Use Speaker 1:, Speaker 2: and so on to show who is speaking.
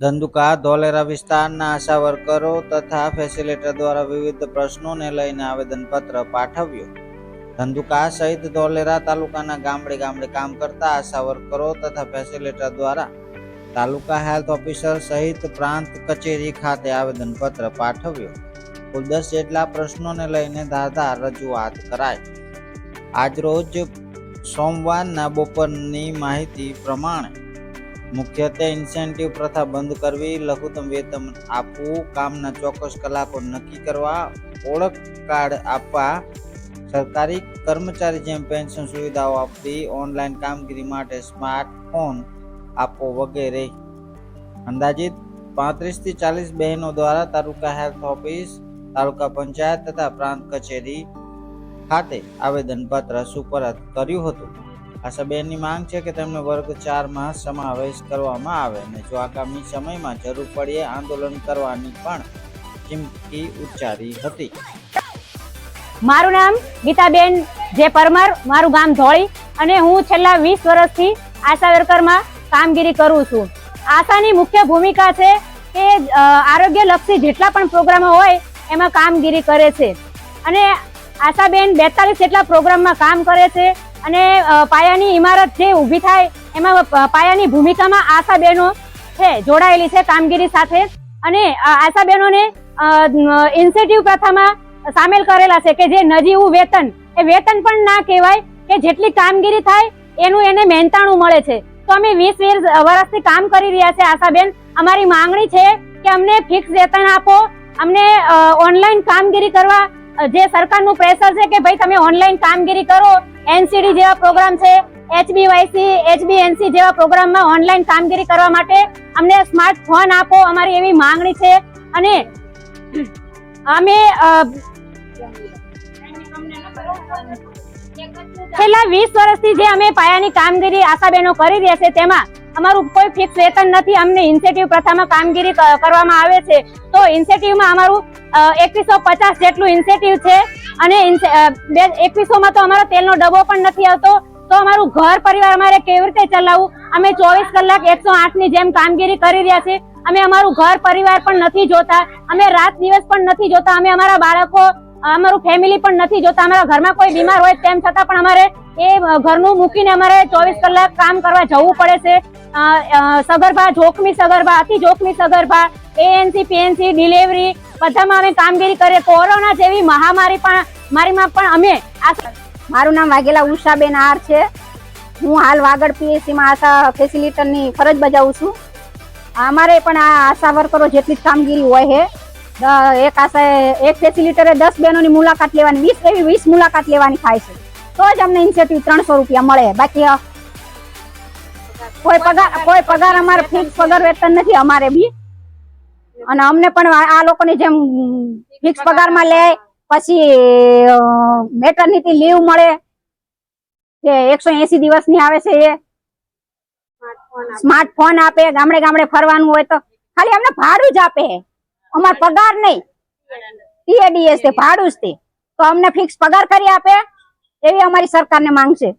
Speaker 1: ધંધુકા, ધોલેરા વિસ્તારના આશા વર્કરો તથા ફેસિલિટર દ્વારા વિવિધ પ્રશ્નોને લઈને આવેદનપત્ર પાઠવ્યું. ધંધુકા સહિત ધોલેરા તાલુકાના ગામડે ગામડે કામ કરતા આશા વર્કરો તથા ફેસિલિટર દ્વારા તાલુકા હેલ્થ ઓફિસર સહિત પ્રાંત કચેરી ખાતે આવેદનપત્ર પાઠવ્યું. કુલ દસ જેટલા પ્રશ્નોને લઈને ધારધાર રજૂઆત કરાઈ. આજરોજ સોમવારના બપોરની માહિતી પ્રમાણે મુખ્યત્વે ઇન્સેન્ટિવ પ્રથા બંધ કરવી, લઘુત્તમ વેતન આપવું, કામના ચોક્કસ કલાકો નક્કી કરવા, ઓળખ કાર્ડ આપવા, સરકારી કર્મચારી જેમ પેન્શન સુવિધાઓ આપવી ઓનલાઈન કામગીરી માટે સ્માર્ટફોન આપવો વગેરે. અંદાજિત પાંત્રીસથી ચાલીસ બહેનો દ્વારા તાલુકા હેલ્થ ઓફિસ તાલુકા પંચાયત તથા પ્રાંત કચેરી ખાતે આવેદનપત્ર સુપરત કર્યું હતું. આશાબેનની માંગ છે કે તેમને વર્ગ ચારમાં સમાવેશ કરવામાં આવે અને જો આગામી સમયમાં જરૂર પડીએ આંદોલન કરવાની પણ ચીમકી ઉચ્ચારી હતી.
Speaker 2: મારું નામ ગીતાબેન જે પરમાર, મારું ગામ ધોળી અને હું છેલ્લા વીસ વર્ષથી આશા વર્કરમાં કામગીરી કરું છું. આશાની મુખ્ય ભૂમિકા છે કે આરોગ્યલક્ષી જેટલા પણ પ્રોગ્રામો હોય એમાં કામગીરી કરે છે. અને આશાબેન બેતાલીસ જેટલા પ્રોગ્રામમાં કામ કરે છે અને પાયાની ઇમારત જે ઊભી થાય એમાં પાયાની ભૂમિકામાં આશાબેનો છે જોડાયેલી છે કામગીરી સાથે. અને અ, આશાબેનોને ઇન્સેન્ટિવ પ્રથામાં સામેલ કરેલા છે કે જે નજીવું વેતન એ વેતન પણ ના કહેવાય કે જેટલી કામગીરી થાય એનું એને મહેનતાણું મળે છે. તો અમે વીસ વીસ વર્ષથી કામ કરી રહ્યા છે આશાબેન અમારી માંગણી છે કે અમને ફિક્સ વેતન આપો અમને ઓનલાઈન કામગીરી કરવા જે સરકારનું પ્રેશર છે કે ભાઈ તમે ઓનલાઈન કામગીરી કરો એનસીડી જેવા પ્રોગ્રામ છે એચબીવાયસી એચબીએનસી જેવા પ્રોગ્રામમાં ઓનલાઈન કામગીરી કરવા માટે અમને સ્માર્ટફોન આપો, અમારી એવી માંગણી છે. અને અમે છેલ્લા વીસ વર્ષથી જે અમે પાયાની કામગીરી આશાબેનો કરી રહ્યા છે, તેમાં અમારું કોઈ ફિક્સ વેતન નથી, અમને ઇન્સેન્ટિવ પ્રથામાં કામગીરી કરવામાં આવે છે. તો ઇન્સેન્ટિવમાં અમારું એકવીસો પચાસ જેટલું ઇન્સેન્ટિવ છે અને એકવીસોમાં તો અમારો તેલનો ડબ્બો પણ નથી આવતો. તો અમારું ઘર પરિવાર અમારે કેવી રીતે ચલાવવું? અમે ચોવીસ કલાક એકસો આઠની જેમ કામગીરી કરી રહ્યા છીએ. અમે અમારું ઘર પરિવાર પણ નથી જોતા. અમે રાત દિવસ પણ નથી જોતા. અમે અમારા બાળકો અમારું ફેમિલી પણ નથી જોતા. અમારા ઘરમાં કોઈ બીમાર હોય તેમ છતાં પણ અમારે એ ઘરનું મૂકીને અમારે ચોવીસ કલાક કામ કરવા જવું પડે છે. સગર્ભા, જોખમી સગર્ભા, અતિ જોખમી સગર્ભા એએનસી પીએનસી ડિલિવરી બધામાં અમે કામગીરી કરીએ. કોરોના જેવી મહામારી પણ, મારીમાં પણ અમે આ
Speaker 3: મારું નામ વાઘેલા ઉષાબેન આર છે. હું હાલ વાગડ પીએસસીમાં આશા ફેસિલિટરની ફરજ બજાવું છું. અમારે પણ આ આશા વર્કરો જેટલી જ કામગીરી હોય છે. એક આશા એક ફેસિલિટરે દસ બહેનોની મુલાકાત લેવાની વીસ એવી વીસ મુલાકાત લેવાની થાય છે. તો જ અમને ઇન્સેન્ટિવ ત્રણસો રૂપિયા મળે. બાકી કોઈ પગાર કોઈ પગાર અમારે ફિક્સ પગાર વેતન નથી અમારે બી. અને અમને પણ આ આ લોકોની જેમ ફિક્સ પગારમાં લે પછી મેટરનિટી લીવ મળે જે એકસો એસી દિવસની આવે છે એ. સ્માર્ટફોન આપે ગામડે ગામડે ફરવાનું હોય તો. ખાલી અમને ભાડું જ આપે. અમાર પગાર નહીં. ટીએડીએસ તે ભાડું જ તે તો અમને ફિક્સ પગાર કરી આપે, એવી અમારી સરકારને માંગ છે.